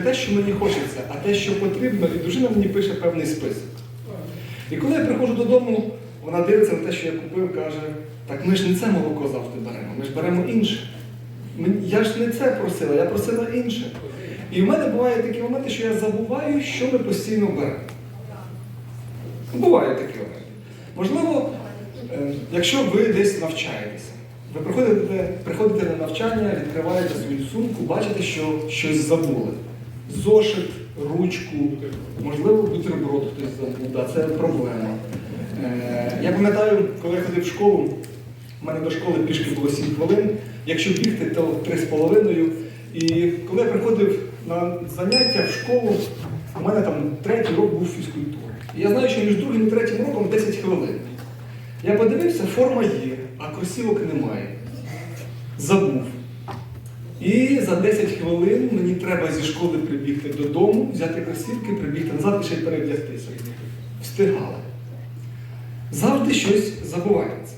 не те, що мені хочеться, а те, що потрібно, і дружина мені пише певний список. І коли я приходжу додому, вона дивиться на те, що я купив, каже, так ми ж не це молоко завжди беремо, ми ж беремо інше. Я ж не це просила, я просила інше. І в мене бувають такі моменти, що я забуваю, що ми постійно беремо. Бувають такі моменти. Можливо, е, якщо ви десь навчаєтеся, ви приходите, приходите на навчання, відкриваєте свою сумку, бачите, що щось забули. Зошит, ручку, можливо, бутерброд хтось забув, це проблема. Е, Я пам'ятаю, коли я ходив в школу, у мене до школи пішки було 7 хвилин. Якщо бігти, то 3,5. І коли я приходив на заняття в школу, у мене там третій рок був фізкультури. І я знаю, що між другим і третім роком 10 хвилин. Я подивився, форма є, а кросівок немає. Забув. І за 10 хвилин треба зі школи прибігти додому, взяти кросівки, прибігти назад і ще й перевдягтися. Встигали. Завжди щось забувається.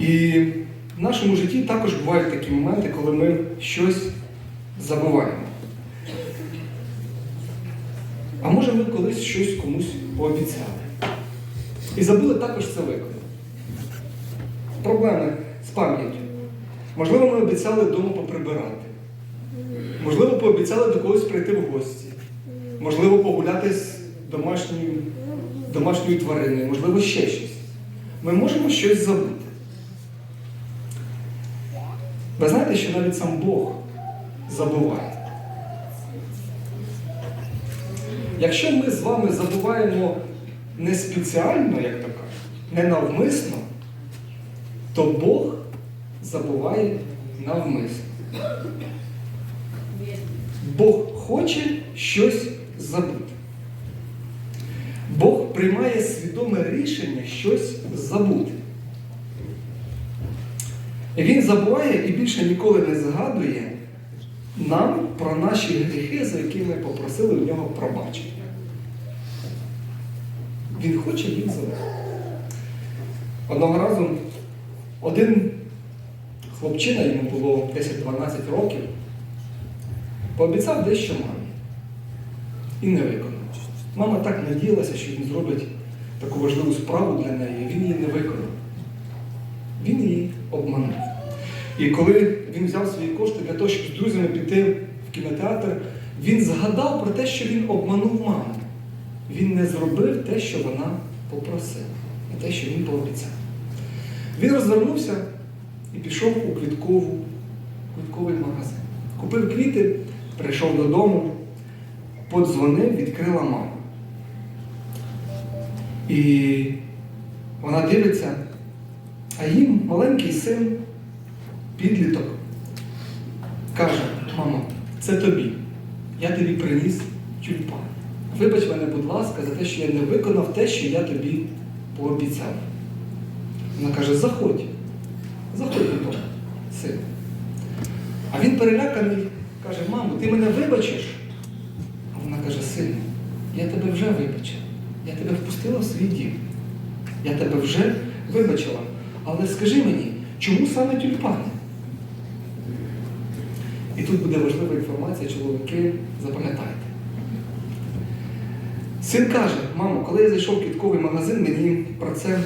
І в нашому житті також бувають такі моменти, коли ми щось забуваємо. А може ми колись щось комусь пообіцяли. І забули також це виконати. Проблеми з пам'яттю. Можливо, ми обіцяли вдома поприбирати. Можливо, пообіцяли до когось прийти в гості. Можливо, погуляти з домашньою, домашньою твариною, можливо, ще щось. Ми можемо щось забути. Ви знаєте, що навіть сам Бог забуває. Якщо ми з вами забуваємо не спеціально, як то кажуть, не навмисно, то Бог забуває навмисно. Бог хоче щось забути. Бог приймає свідоме рішення щось забути. Він забуває і більше ніколи не згадує нам про наші гріхи, за які ми попросили в нього пробачення. Він хоче їх забути. Одного разу один хлопчина, йому було 10-12 років, пообіцяв дещо мамі і не виконав. Мама так надіялася, що він зробить таку важливу справу для неї, він її не виконав. Він її обманув. І коли він взяв свої кошти для того, щоб з друзями піти в кінотеатр, він згадав про те, що він обманув маму. Він не зробив те, що вона попросила, а те, що він пообіцяв. Він розвернувся і пішов у квіткову, квітковий магазин. Купив квіти, прийшов додому, подзвонив, відкрила мама. І вона дивиться, а їм маленький син, підліток, каже, мамо, це тобі. Я тобі приніс тюльпан. Вибач мене, будь ласка, за те, що я не виконав те, що я тобі пообіцяв. Вона каже, заходь, заходь додому, син. А він переляканий, каже, мамо, ти мене вибачиш? А вона каже, сину, я тебе вже вибачила. Я тебе впустила в свій дім. Я тебе вже вибачила. Але скажи мені, чому саме тюльпани? І тут буде важлива інформація, чоловіки, запам'ятайте. Син каже, мамо, коли я зайшов в квітковий магазин, мені про це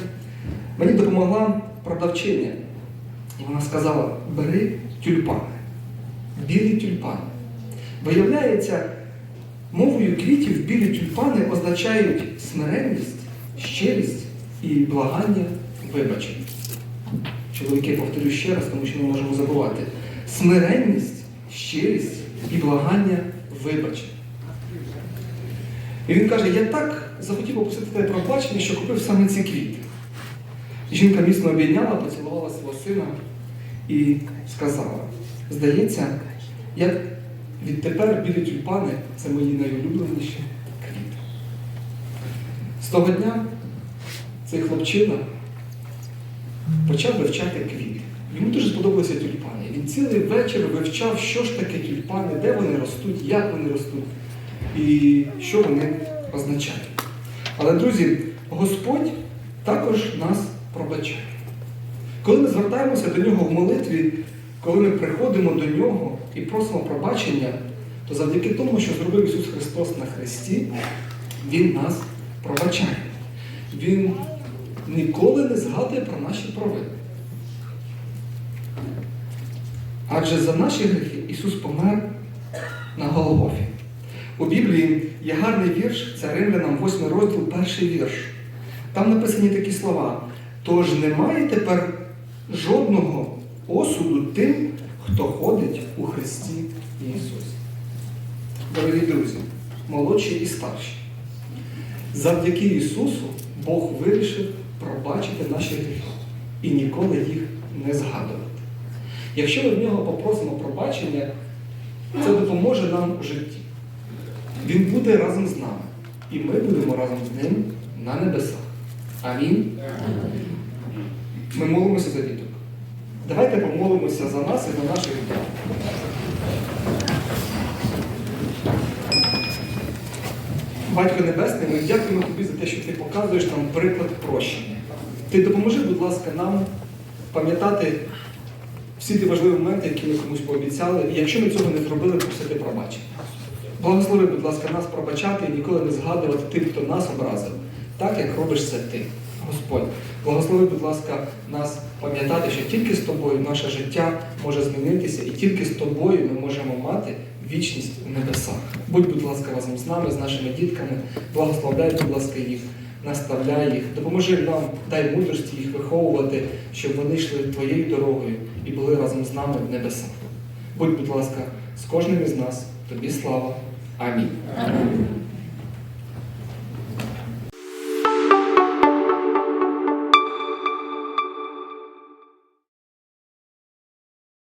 мені допомогла продавчиня. І вона сказала, бери тюльпани, білі тюльпани. Виявляється, мовою квітів білі тюльпани означають смиренність, щирість і благання вибачення. Чоловіки, повторю ще раз, тому що ми можемо забувати. Смиренність, щирість і благання вибачення. І він каже, я так захотів попросити тебе пробачення, що купив саме ці квіти. Жінка міцно обійняла, поцілувала свого сина і сказала, здається, як відтепер білі тюльпани це мої найулюбленіші квіти. З того дня цей хлопчина почав вивчати квіти. Йому дуже сподобалися тюльпани. Він цілий вечір вивчав, що ж таке тюльпани, де вони ростуть, як вони ростуть і що вони означають. Але, друзі, Господь також нас пробачає. Коли ми звертаємося до нього в молитві, коли ми приходимо до нього і просимо пробачення, то завдяки тому, що зробив Ісус Христос на Христі, Він нас пробачає. Він ніколи не згадує про наші провини. Адже за наші гріхи Ісус помер на Голгофі. У Біблії є гарний вірш, це Римлянам 8 розділ, перший вірш. Там написані такі слова. Тож немає тепер жодного осуду тим, хто ходить у Христі Ісусі. Дорогі друзі, молодші і старші. Завдяки Ісусу Бог вирішив пробачити наші гріхи і ніколи їх не згадувати. Якщо ми в нього попросимо пробачення, це допоможе нам у житті. Він буде разом з нами. І ми будемо разом з ним на небесах. Амінь. Ми молимося за діток. Давайте помолимося за нас і за наших дітей. Батько Небесний, ми дякуємо тобі за те, що ти показуєш нам приклад прощення. Ти допоможи, будь ласка, нам пам'ятати всі ті важливі моменти, які ми комусь пообіцяли, і якщо ми цього не зробили, просити пробачення. Благослови, будь ласка, нас пробачати і ніколи не згадувати тих, хто нас образив, так як робиш це ти, Господь. Благослови, будь ласка, нас пам'ятати, що тільки з тобою наше життя може змінитися, і тільки з тобою ми можемо мати вічність у небесах. Будь, будь ласка, разом з нами, з нашими дітками, благословляй, будь ласка, їх, наставляй їх, допоможи нам, дай мудрості їх виховувати, щоб вони йшли твоєю дорогою і були разом з нами в небесах. Будь, будь ласка, з кожним із нас, тобі слава. Амінь. Амінь.